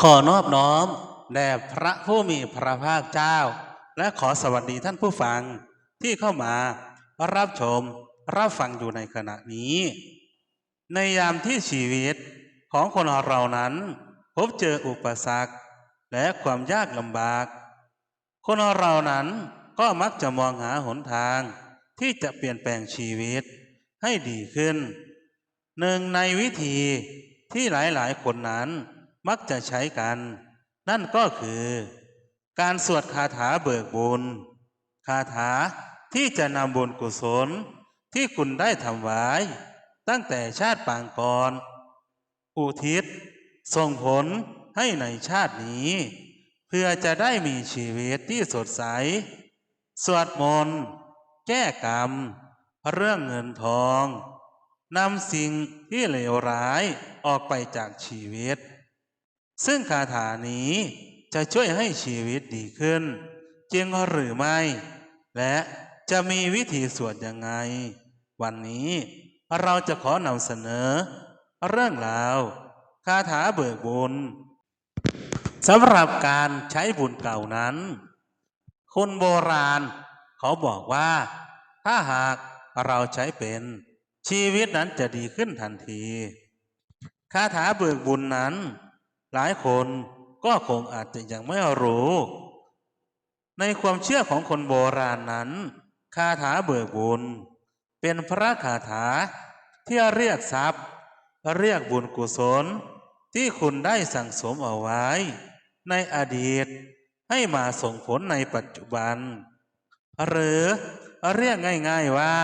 ขอนอบน้อมแด่พระผู้มีพระภาคเจ้า และขอสวัสดีท่านผู้ฟังที่เข้ามารับชมรับฟังอยู่ในขณะนี้ ในยามที่ชีวิตของคนเรานั้น พบเจออุปสรรคและความยากลำบาก คนเรานั้นก็มักจะมองหาหนทางที่จะเปลี่ยนแปลงชีวิตให้ดีขึ้น หนึ่งในวิธีที่หลายๆ คนนั้น มักจะใช้กัน นั่นก็คือ การสวดคาถาเบิกบุญ คาถาที่จะนำบุญกุศลที่คุณได้ทำไว้ ตั้งแต่ชาติปางก่อนอุทิศ ส่งผลให้ในชาตินี้ เพื่อจะได้มีชีวิตที่สดใส สวดมนต์ แก้กรรม เรื่องเงินทองนำสิ่งที่เลวร้ายออกไปจากชีวิต ซึ่งคาถานี้จะช่วยให้ชีวิตดีขึ้น จริงหรือไม่ และจะมีวิธีสวดยังไง วันนี้เราจะขอนำเสนอ เรื่องราวคาถาเบิกบุญสำหรับการใช้บุญเก่านั้น คนโบราณเขาบอกว่า ถ้าหากเราใช้เป็นชีวิตนั้นจะดีขึ้นทันที คาถาเบิกบุญนั้น หลายคนก็คงอาจจะยังไม่รู้ ในความเชื่อของคนโบราณนั้น คาถาเบิกบุญ เป็นพระคาถาที่เรียกทรัพย์ เรียกบุญกุศลที่คุณได้สั่งสมเอาไว้ ในอดีตให้มาส่งผลในปัจจุบัน หรือเรียกง่ายๆว่า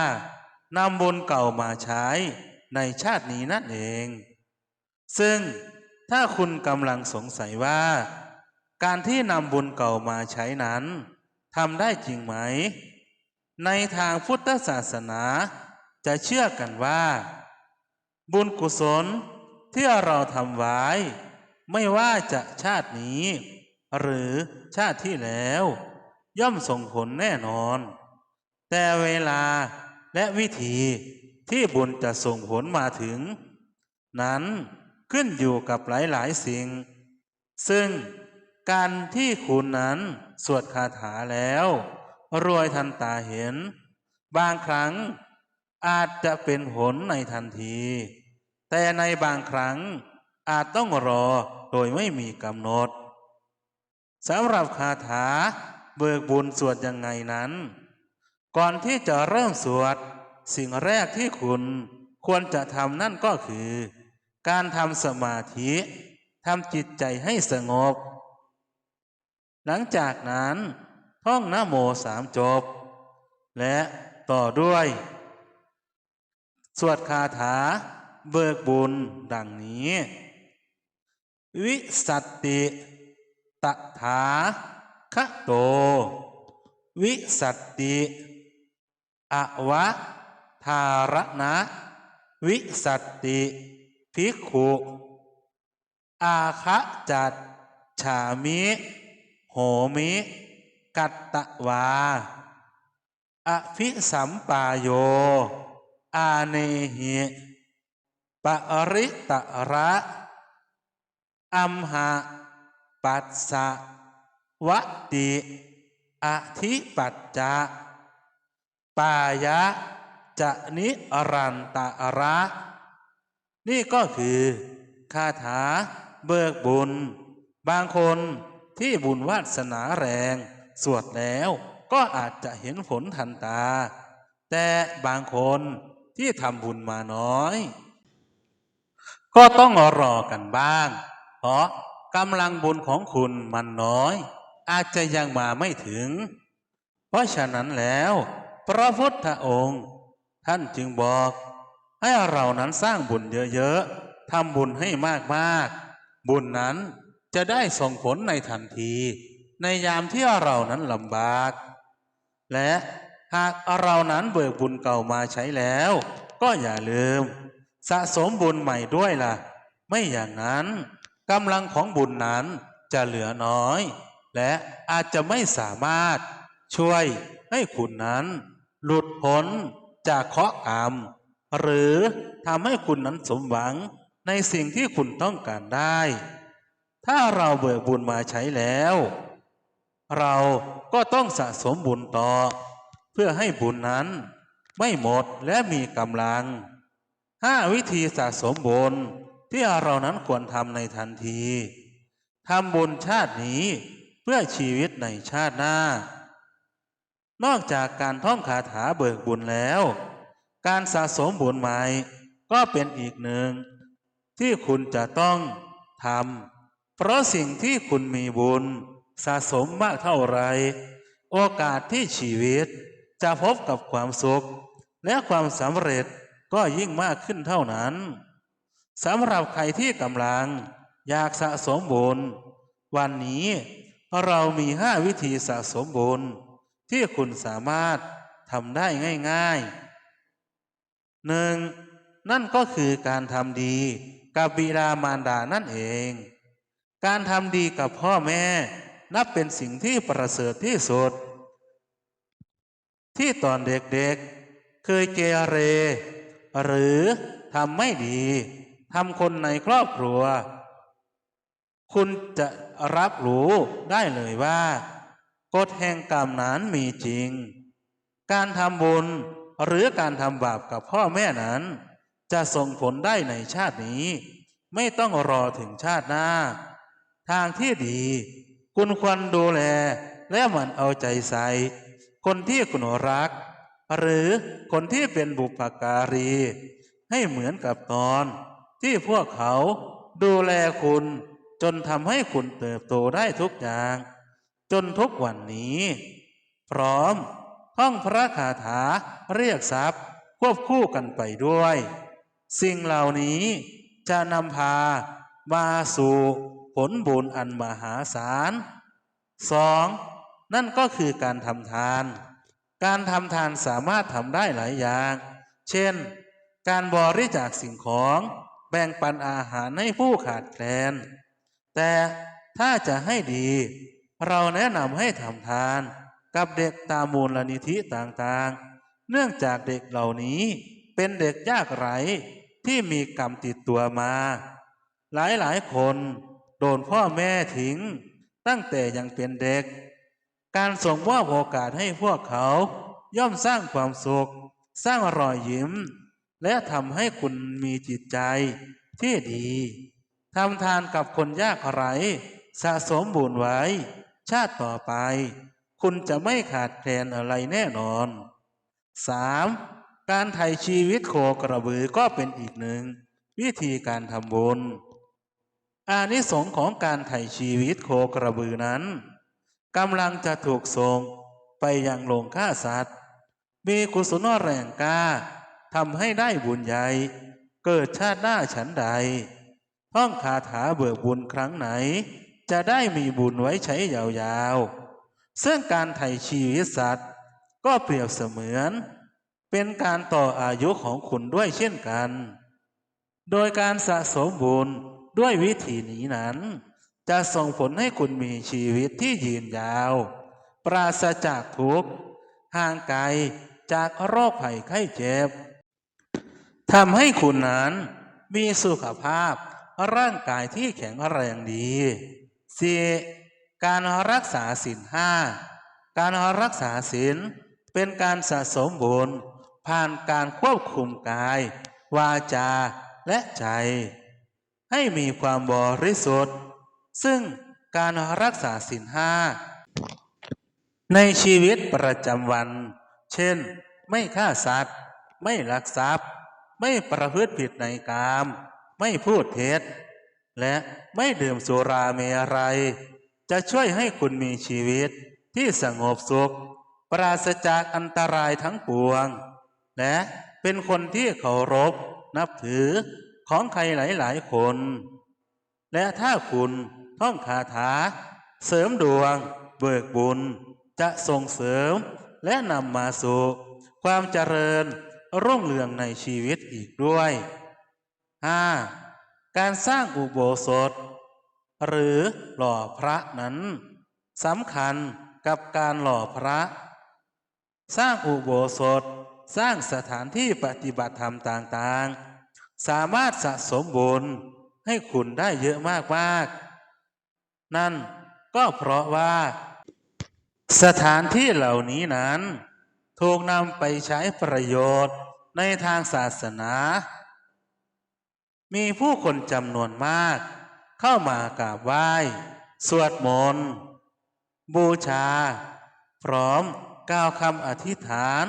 นำบุญเก่ามาใช้ในชาตินี้นั่นเอง ซึ่ง ถ้าคุณกำลังสงสัยว่า การที่นำบุญเก่ามาใช้นั้นทำได้จริงไหม ในทางพุทธศาสนาจะเชื่อกันว่า บุญกุศลที่เราทำไว้ ไม่ว่าจะชาตินี้ หรือชาติที่แล้ว ย่อมส่งผลแน่นอน แต่เวลาและวิธีที่บุญจะส่งผลมาถึง นั้น ขึ้นอยู่กับหลายๆสิ่ง ซึ่งการที่คุณนั้นสวดคาถาแล้ว รวยทันตาเห็น บางครั้งอาจจะเป็นผลในทันที แต่ในบางครั้งอาจต้องรอโดยไม่มีกำหนดสำหรับคาถาเบิกบุญสวดยังไงนั้น ก่อนที่จะเริ่มสวด สิ่งแรกที่คุณควรจะทำนั่นก็คือ การทำสมาธิทำจิตใจให้สงบ หลังจากนั้น ท่องนโมสามจบ และต่อด้วย สวดคาถาเบิกบุญดังนี้ วิสัตติตถาคะโต วิสัตติอวะทารณะ วิสัตติ ภิกขุ อาคะจัดฉามิ โหมิ กัตตะวา อภิสัมปายโย อาเนหิปริตระอัมหะปัสสะวติอธิปัจจะปายะจะนิรันตระ นี่ก็คือคาถาเบิกบุญ บางคนที่บุญวาสนาแรง สวดแล้วก็อาจจะเห็นผลทันตา แต่บางคนที่ทำบุญมาน้อย ก็ต้องรอกันบ้าง เพราะกำลังบุญของคุณมันน้อย อาจจะยังมาไม่ถึง เพราะฉะนั้นแล้ว พระพุทธองค์ ท่านจึงบอก ให้เรานั้นสร้างบุญเยอะๆทำบุญให้มากๆ บุญนั้นจะได้ส่งผลในทันที ในยามที่เรานั้นลำบาก และหากเรานั้นเบิกบุญเก่ามาใช้แล้ว ก็อย่าลืม สะสมบุญใหม่ด้วยล่ะ ไม่อย่างนั้นกำลังของบุญนั้นจะเหลือน้อย และอาจจะไม่สามารถช่วยให้คุณนั้น หลุดพ้นจากเคราะห์กรรม หรือทำให้คุณนั้นสมหวังในสิ่งที่คุณต้องการได้ ถ้าเราเบิกบุญมาใช้แล้ว เราก็ต้องสะสมบุญต่อ เพื่อให้บุญนั้นไม่หมดและมีกำลังห้าวิธีสะสมบุญที่เรานั้นควรทำในทันทีทำบุญชาตินี้เพื่อชีวิตในชาติหน้า นอกจากการท่องคาถาเบิกบุญแล้ว การสะสมบุญใหม่ก็เป็นอีกหนึ่ง ที่คุณจะต้องทำเพราะสิ่งที่คุณมีบุญ สะสมมากเท่าไร โอกาสที่ชีวิตจะพบกับความสุข และความสำเร็จก็ยิ่งมากขึ้นเท่านั้นสำหรับใครที่กำลังอยากสะสมบุญ วันนี้เรามีห้าวิธีสะสมบุญที่คุณสามารถทำได้ง่าย ๆ หนึ่งนั่นก็คือการทำดีกับบิดามารดานั่นเอง การทำดีกับพ่อแม่ นับเป็นสิ่งที่ประเสริฐที่สุด ที่ตอนเด็กๆเคยเกเร หรือทำไม่ดีทำคนในครอบครัว คุณจะรับรู้ได้เลยว่ากฎแห่งกรรมนั้นมีจริง การทำบุญ หรือการทำบาปกับพ่อแม่นั้น จะส่งผลได้ในชาตินี้ ไม่ต้องรอถึงชาติหน้า ทางที่ดี คุณควรดูแลและหมันเอาใจใส่ คนที่คุณรัก หรือคนที่เป็นบุปการี ให้เหมือนกับตอน ที่พวกเขาดูแลคุณจนทำให้คุณเติบโตได้ทุกอย่าง จนทุกวันนี้ พร้อม ท่องพระคาถาเรียกทรัพย์ควบคู่กันไปด้วย สิ่งเหล่านี้จะนำพามาสู่ผลบุญอันมหาศาลสองนั่นก็คือการทำทาน การทำทานสามารถทำได้หลายอย่าง เช่น การบริจาคสิ่งของแบ่งปันอาหารให้ผู้ขาดแคลน แต่ถ้าจะให้ดี เราแนะนำให้ทำทาน กับเด็กตามมูลนิธิต่างๆ เนื่องจากเด็กเหล่านี้เป็นเด็กยากไร้ที่มีกรรมติดตัวมา หลายๆ คนโดนพ่อแม่ทิ้ง ตั้งแต่ยังเป็นเด็ก การส่งมอบโอกาสให้พวกเขาย่อมสร้างความสุข สร้างรอยยิ้ม และทำให้คุณมีจิตใจที่ดีทำทานกับคนยากไร้สะสมบุญไว้ ชาติต่อไป คุณจะไม่ขาดแคลนอะไรแน่นอน 3. การไถ่ชีวิตโคกระบือก็เป็นอีกหนึ่ง วิธีการทำบุญ อานิสงส์ของการไถ่ชีวิตโคกระบือนั้นกำลังจะถูกส่งไปยังโรงฆ่าสัตว์ มีกุศลแรงกล้าทำให้ได้บุญใหญ่ เกิดชาติหน้าฉันใด ท่องคาถาเบิกบุญครั้งไหน จะได้มีบุญไว้ใช้ยาวๆ ซึ่งการไถ่ชีวิตสัตว์ ก็เปรียบเสมือน เป็นการต่ออายุของคุณด้วยเช่นกัน โดยการสะสมบุญด้วยวิธีนี้นั้น จะส่งผลให้คุณมีชีวิตที่ยืนยาว ปราศจากทุกข์ห่างไกลจากโรคภัยไข้เจ็บทำให้คุณนั้นมีสุขภาพร่างกายที่แข็งแรงดีสี่ การรักษาศีลห้าการรักษาศีลเป็นการสะสมบุญผ่านการควบคุมกาย วาจาและใจ ให้มีความบริสุทธิ์ ซึ่งการรักษาศีลห้าในชีวิตประจำวัน เช่น ไม่ฆ่าสัตว์ ไม่ลักทรัพย์ ไม่ประพฤติผิดในกาม ไม่พูดเท็จ และไม่ดื่มสุราเมรัย จะช่วยให้คุณมีชีวิตที่สงบสุข ปราศจากอันตรายทั้งปวง และเป็นคนที่เคารพนับถือของใครหลายๆคน และถ้าคุณท่องคาถา เสริมดวง เบิกบุญ จะส่งเสริมและนำมาสู่ความเจริญรุ่งเรืองในชีวิตอีกด้วย 5. การสร้างอุโบสถ หรือหล่อพระนั้นสำคัญกับการหล่อพระ สร้างอุโบสถ สร้างสถานที่ปฏิบัติธรรมต่างๆ สามารถสะสมบุญให้คุณได้เยอะมากนั่นก็เพราะว่า สถานที่เหล่านี้นั้น ถูกนำไปใช้ประโยชน์ในทางศาสนา มีผู้คนจำนวนมาก เข้ามากราบไหว้ สวดมนต์ บูชา พร้อมกล่าวคำอธิษฐาน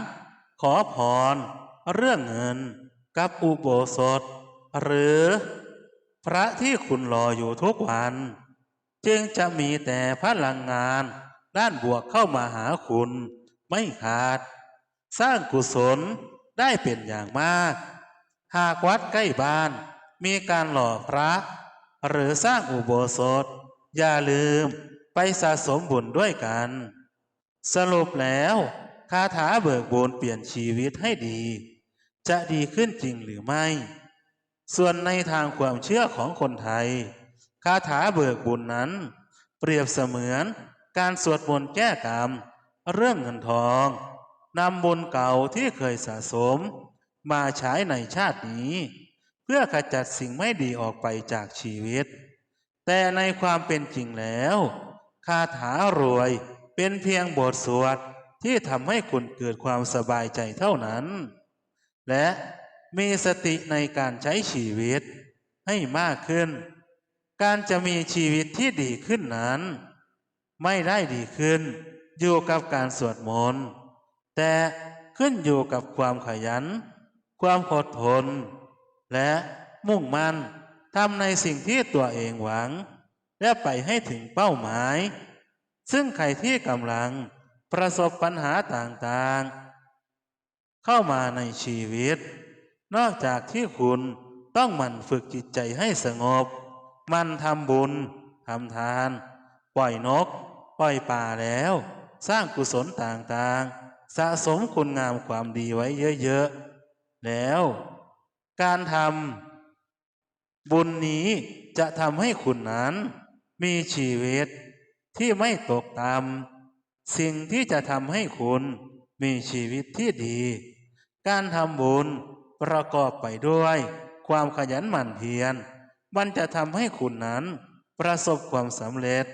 ขอพร เรื่องเงินกับอุโบสถ หรือ พระที่คุณรออยู่ทุกวัน จึงจะมีแต่พลังงาน ด้านบวกเข้ามาหาคุณ ไม่ขาด สร้างกุศลได้เป็นอย่างมาก หากวัดใกล้บ้านมีการหล่อพระ หรือสร้างอุโบสถ อย่าลืมไปสะสมบุญด้วยกัน สรุปแล้วคาถาเบิกบุญเปลี่ยนชีวิตให้ดี จะดีขึ้นจริงหรือไม่ ส่วนในทางความเชื่อของคนไทย คาถาเบิกบุญนั้น เปรียบเสมือนการสวดมนต์แก้กรรม เรื่องเงินทองนำบุญเก่าที่เคยสะสม มาใช้ในชาตินี้ พื่อขจัดสิ่งไม่ดีออกไปจากชีวิต แต่ในความเป็นจริงแล้ว คาถารวยเป็นเพียงบทสวดที่ทำให้คุณเกิดความสบายใจเท่านั้น และมีสติในการใช้ชีวิตให้มากขึ้น การจะมีชีวิตที่ดีขึ้นนั้น ไม่ได้ดีขึ้น อยู่กับการสวดมนต์แต่ขึ้นอยู่กับความขยัน ความอดทน และมุ่งมั่นทำในสิ่งที่ตัวเองหวัง และไปให้ถึงเป้าหมาย ซึ่งใครที่กำลังประสบปัญหาต่างๆ เข้ามาในชีวิต นอกจากที่คุณต้องมันฝึกจิตใจให้สงบ มันทำบุญทำทาน ปล่อยนก ปล่อยป่าแล้ว สร้างกุศลต่างๆ สะสมคุณงามความดีไว้เยอะๆ แล้ว การทำบุญนี้จะทำให้คุณนั้น มีชีวิตที่ไม่ตกต่ำสิ่งที่จะทำให้คุณมีชีวิตที่ดี การทำบุญประกอบไปด้วย ความขยันหมั่นเพียร มันจะทำให้คุณนั้น ประสบความสำเร็จ